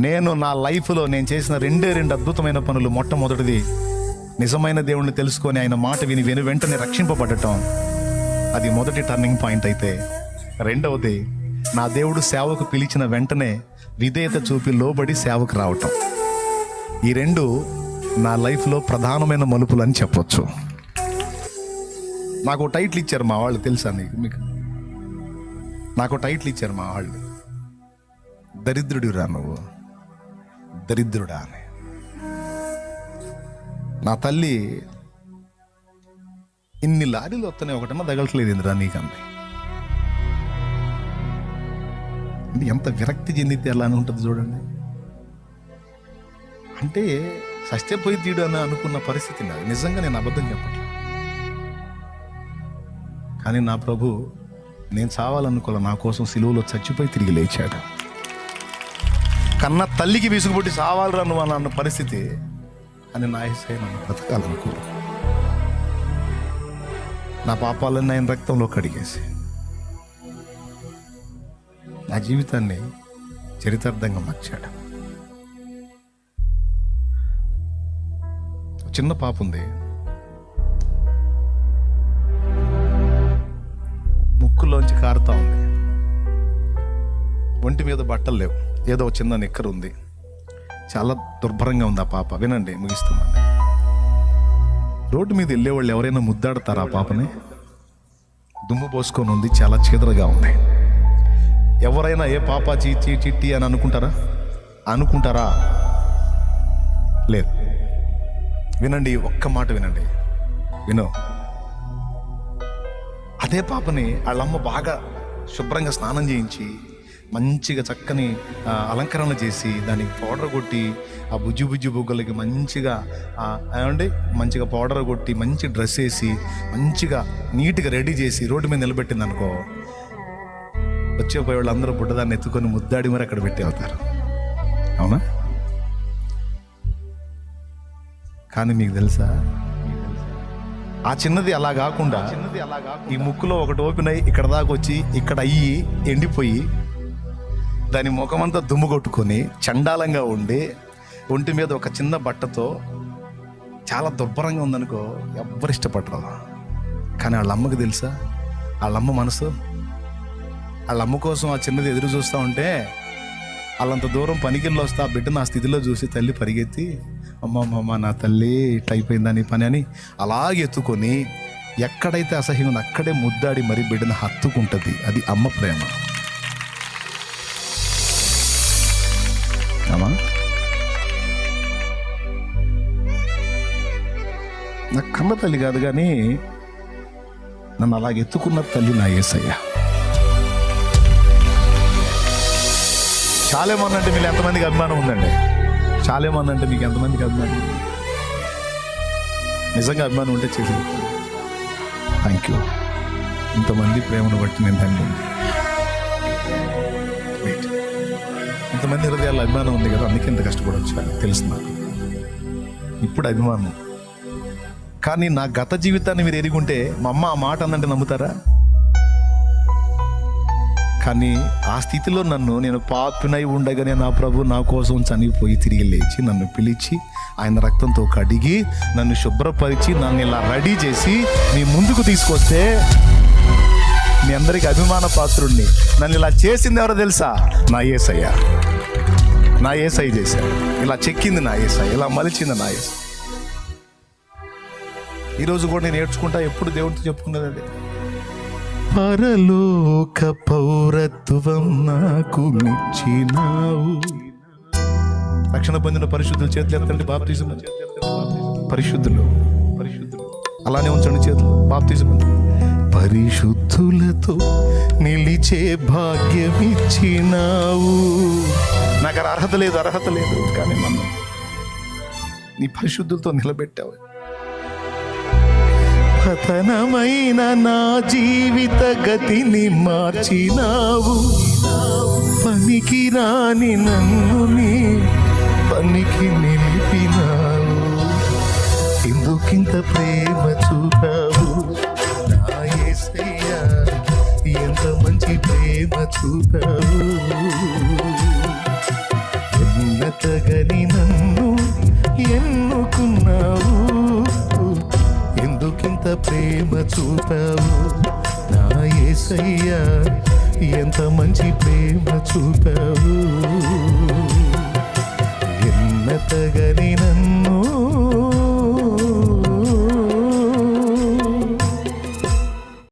నేను నా లైఫ్లో నేను చేసిన రెండే రెండు అద్భుతమైన పనులు మొట్టమొదటిది. నిజమైన దేవుణ్ణి తెలుసుకొని ఆయన మాట విని వెను వెంటనే రక్షింపబడటం. అది మొదటి టర్నింగ్ పాయింట్ అయితే. రెండవది నా దేవుడు సేవకు పిలిచిన వెంటనే విధేయత చూపి లోబడి సేవకు రావటం. ఈ రెండు నా లైఫ్లో ప్రధానమైన మలుపులు అని చెప్పొచ్చు. నాకు టైటిల్ ఇచ్చారు మా వాళ్ళు తెలుసా నీకు? మీకు? నాకు టైటిల్ ఇచ్చారు మా వాళ్ళు. దరిద్రుడిరా నువ్వు. దరిద్రుడా అని. నా తల్లి ఇన్ని లారీలు వస్తున్నాయి ఒకటన్నా తగలట్లేదు ఇంద్రా నీకంది. ఎంత విరక్తి చెందితే ఎలా అని ఉంటుంది చూడండి. అంటే సత్యపోయి తీడు అని అనుకున్న పరిస్థితి నాది. నిజంగా నేను అబద్ధం చెప్పట్లేదు కానీ నా ప్రభు నేను చావాలనుకోలే నా కోసం సిలువలో చచ్చిపోయి తిరిగి లేచాడు. కన్న తల్లికి విసుగుబుట్టి చావాలరా నువ్వు అన్న పరిస్థితి అని నా ఏసై నన్ను బ్రతకాలనుకో నా పాపాలన్నీ ఆయన రక్తంలో కడిగేసి నా జీవితాన్ని చరితార్థంగా మార్చాడు. చిన్న పాప ఉంది. ముక్కులోంచి కారుతా ఉంది. ఒంటి మీద బట్టలు లేవు. ఏదో చిన్న నిక్కరు ఉంది. చాలా దుర్భరంగా ఉంది ఆ పాప. వినండి ముగిస్తున్నాను. రోడ్డు మీద వెళ్ళేవాళ్ళు ఎవరైనా ముద్దాడతారా ఆ పాపని? దుమ్ము పోసుకొని ఉంది చాలా చీదరగా ఉంది. ఎవరైనా ఏ పాప చీచి చిట్టి అని అనుకుంటారా? అనుకుంటారా? లేదు. వినండి ఒక్క మాట వినండి. విను. అదే పాపని వాళ్ళమ్మ బాగా శుభ్రంగా స్నానం చేయించి మంచిగా చక్కని అలంకరణ చేసి దానికి పౌడర్ కొట్టి ఆ బుజ్జి బుజ్జి బుగ్గలకి మంచిగా ఆ, ఏమండి? మంచిగా పౌడర్ కొట్టి మంచి డ్రెస్ వేసి మంచిగా నీట్గా రెడీ చేసి రోడ్డు మీద నిలబెట్టింది అనుకో వచ్చేపోయే వాళ్ళందరూ బుడ్డదాన్ని ఎత్తుకొని ముద్దాడి మరి అక్కడ పెట్టి వెళ్తారు. అవునా? కానీ మీకు తెలుసా? ఆ చిన్నది అలా కాకుండా ఈ ముక్కులో ఒకటి ఓపెన్ అయ్యి ఇక్కడ దాకా వచ్చి ఇక్కడ అయ్యి ఎండిపోయి దాని ముఖమంతా దుమ్ము కొట్టుకొని చండాలంగా ఉండి ఒంటి మీద ఒక చిన్న బట్టతో చాలా దుర్భరంగా ఉందనుకో ఎవ్వరు ఇష్టపడరు కానీ వాళ్ళ అమ్మకి తెలుసా? వాళ్ళ అమ్మ మనసు. వాళ్ళ అమ్మ కోసం ఆ చిన్నది ఎదురు చూస్తూ ఉంటే వాళ్ళంత దూరం పనికిల్లో వస్తే ఆ బిడ్డను ఆ స్థితిలో చూసి తల్లి పరిగెత్తి అమ్మ అమ్మ, నా తల్లి ఇట్ట అయిపోయిందా నీ పని అని అలాగే ఎత్తుకొని ఎక్కడైతే అసహ్యం ఉందో అక్కడే ముద్దాడి మరి బిడ్డను హత్తుకుంటుంది. అది అమ్మ ప్రేమ. అమ్మా నా కన్న తల్లి కాదు కానీ నన్ను అలాగ ఎత్తుకున్న తల్లి నా ఏసయ్య. చాలేమన్ అంటే మీకు ఎంతమందికి అభిమానం ఉందండి? చాలేమన్ అంటే మీకు ఎంతమందికి అభిమానం ఉంది? నిజంగా అభిమానం ఉంటే చేసి థ్యాంక్ యూ ఇంతమంది ప్రేమను బట్టి నేను ధన్యం ఇంతమంది హృదయాల్లో అభిమానం ఉంది కదా అందుకే ఇంత కష్టపడవచ్చు తెలుసు నాకు. ఇప్పుడు అభిమానం. కానీ నా గత జీవితాన్ని మీరు ఎరుగుంటే మా అమ్మ ఆ మాట అందంటే నమ్ముతారా? కానీ ఆ స్థితిలో నన్ను నేను పాపినై ఉండగానే నా ప్రభు నా కోసం చనిపోయి తిరిగి లేచి నన్ను పిలిచి ఆయన రక్తంతో కడిగి నన్ను శుభ్రపరిచి నన్ను ఇలా రెడీ చేసి మీ ముందుకు తీసుకొస్తే మీ అందరికి అభిమాన పాత్రుణ్ణి. నన్ను ఇలా చేసింది ఎవరో తెలుసా? నా ఏసయ్య. నా ఏసై చేశాడు. ఇలా చెక్కింది నా ఏసై ఇలా మలిచింది నా ఏసై ఈరోజు కూడా నేను నేర్చుకుంటా ఎప్పుడు దేవుడితో చెప్పుకున్నది అదే. పరలోక పౌరత్వం నాకు నిచ్చినావు రక్షణ పొందిన పరిశుద్ధులు చేతులు ఎత్తండి బాప్తీసం పరిశుద్ధులు. పరిశుద్ధులు. అలానే ఉంచండి చేతులు బాప్తీసం పరిశుద్ధులతో నిలిచే భాగ్యం ఇచ్చినావు నాకు అర్హత లేదు అర్హత లేదు కానీ నన్ను నీ పరిశుద్ధులతో నిలబెట్టావు. పతనమైన నా జీవిత గతిని మార్చినావు. పనికి రాని నన్ను నీ పనికి నిలిపినావు. ఎందుకింత ప్రేమ చూపావు? మంచి ప్రేమ చూపావు నన్ను ఎన్నుకున్నావు? ఎందుకింత ప్రేమ చూపావు? నా యేసయ్యా ఎంత మంచి ప్రేమ చూపావు? ఎన్నతగని నన్ను